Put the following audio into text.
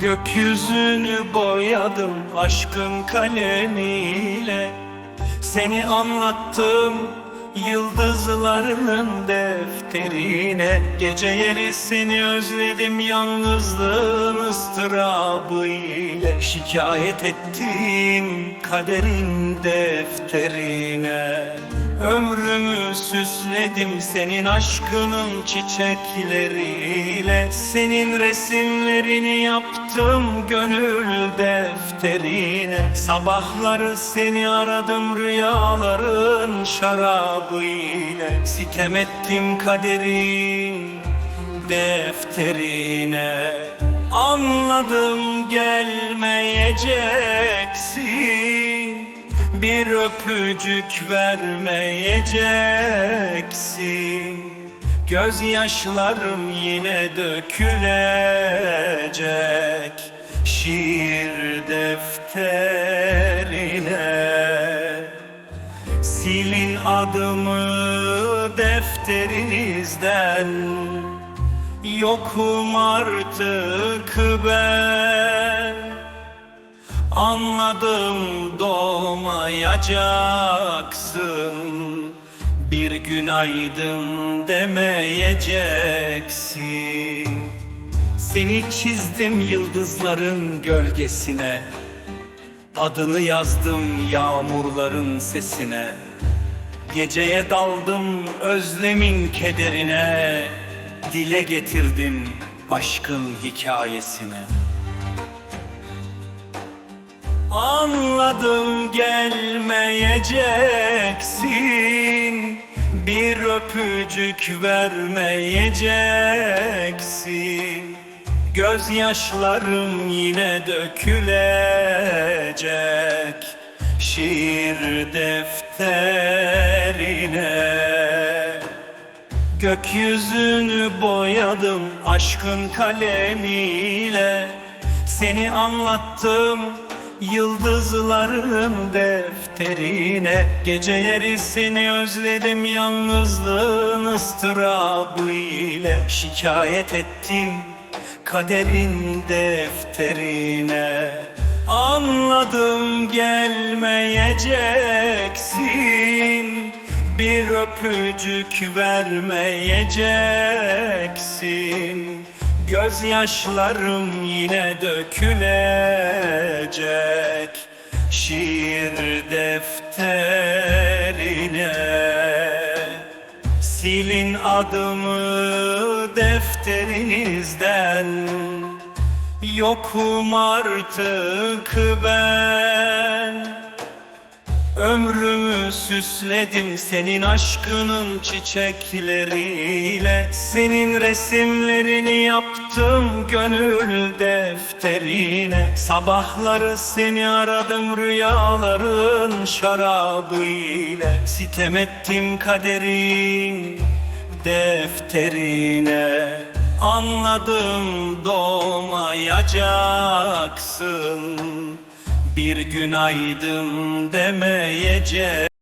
Gökyüzünü boyadım aşkın kalemiyle. Seni anlattım yıldızlarının defterine. Gece yeri seni özledim yalnızlığın ıstırabı Şikayet ettim kaderin defterine Ömrümü süsledim senin aşkının çiçekleriyle. Senin resimlerini yaptım gönül defterine. Sabahları seni aradım rüyaların şarabı ile Sitem ettim kaderin defterine. Anladım gelmeyeceksin Bir öpücük vermeyeceksin. Gözyaşlarım yine dökülecek. Şiir defterine. Silin adımı defterinizden. Yokum artık ben Anladım doğmayacaksın. Bir gün aydın demeyeceksin. Seni çizdim yıldızların gölgesine. Adını yazdım yağmurların sesine. Geceye daldım özlemin kederine. Dile getirdim aşkın hikayesine Anladım gelmeyeceksin. Bir öpücük vermeyeceksin. Gözyaşlarım yine dökülecek. Şiir defterine. Gökyüzünü boyadım aşkın kalemiyle. Seni anlattım yıldızların defterine. Geceleri seni özledim yalnızlığın ıstırabı ile. Şikayet ettim kaderin defterine. Anladım gelmeyeceksin. Bir öpücük vermeyeceksin Gözyaşlarım yine dökülecek. Şiir defterine Silin adımı defterinizden. Yokum artık ben Ömrümü süsledim senin aşkının çiçekleriyle. Senin resimlerini yaptım gönül defterine. Sabahları seni aradım rüyaların şarabı ile Sitem ettim kaderin defterine. Anladım doğmayacaksın bir gün aydın demeyecek